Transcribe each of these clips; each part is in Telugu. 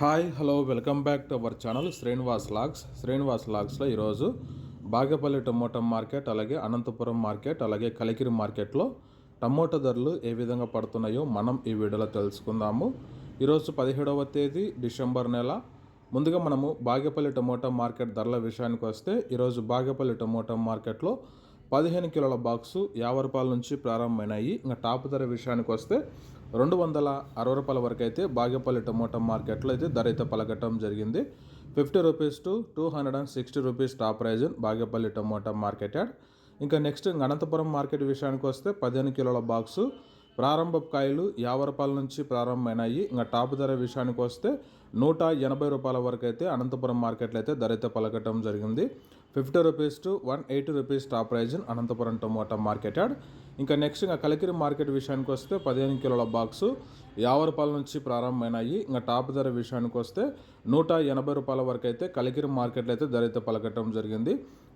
Hi hello welcome back to our channel Srinivas Logs. Srinivas లాగ్స్లో ఈరోజు బాగేపల్లి టమోటా మార్కెట్ అలాగే అనంతపురం మార్కెట్ అలాగే కలికిరి మార్కెట్లో టమోటా ధరలు ఏ విధంగా పడుతున్నాయో మనం ఈ వీడియోలో తెలుసుకుందాము. ఈరోజు పదిహేడవ తేదీ డిసెంబర్ నెల. ముందుగా మనము బాగేపల్లి టమోటా మార్కెట్ ధరల విషయానికి వస్తే ఈరోజు బాగేపల్లి టమోటా మార్కెట్లో పదిహేను కిలోల బాక్సు యాభై రూపాయల నుంచి ప్రారంభమైనాయి. ఇంకా టాప్ ధర విషయానికి వస్తే రెండు వందల అరవై రూపాయల వరకు అయితే బాగేపల్లి టమోటా మార్కెట్లో అయితే ధర అయితే పలకటం జరిగింది. Fifty rupees to two hundred and sixty rupees top price Bagepalli tomato market yard. ఇంకా నెక్స్ట్ అనంతపురం మార్కెట్ విషయానికి వస్తే పదిహేను కిలోల బాక్సు ప్రారంభ కాయలు యాభై రూపాయల నుంచి ప్రారంభమైనాయి. ఇంకా టాప్ ధర విషయానికి వస్తే నూట ఎనభై రూపాయల వరకు అయితే అనంతపురం మార్కెట్లో అయితే ధర అయితే పలకటం జరిగింది. Fifty rupees to one eighty rupees top price Anantapur tomato market yard. ఇంకా నెక్స్ట్ ఇంకా కలికిరి మార్కెట్ విషయానికి వస్తే పదిహేను కిలోల బాక్సు యాభై రూపాయల నుంచి ప్రారంభమైనాయి. ఇంకా టాప్ ధర విషయానికి వస్తే నూట ఎనభై రూపాయల వరకు అయితే కలికిరి మార్కెట్లో అయితే ధర అయితే పలకటం జరిగింది.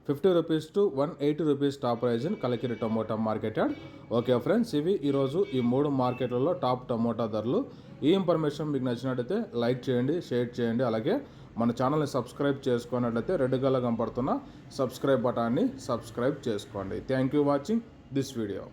Fifty rupees to one eighty rupees top price in Kalikiri tomato market yard. Okay friends ఇవి ఈరోజు ఈ మూడు మార్కెట్లలో టాప్ టమోటా ధరలు. ఈ ఇన్ఫర్మేషన్ మీకు నచ్చినట్టయితే లైక్ చేయండి షేర్ చేయండి అలాగే మన ఛానల్ని సబ్స్క్రైబ్ చేసుకున్నట్లయితే రెడ్ కలర్ కనపడుతున్న సబ్స్క్రైబ్ బటాన్ని సబ్స్క్రైబ్ చేసుకోండి. Thank you watching this video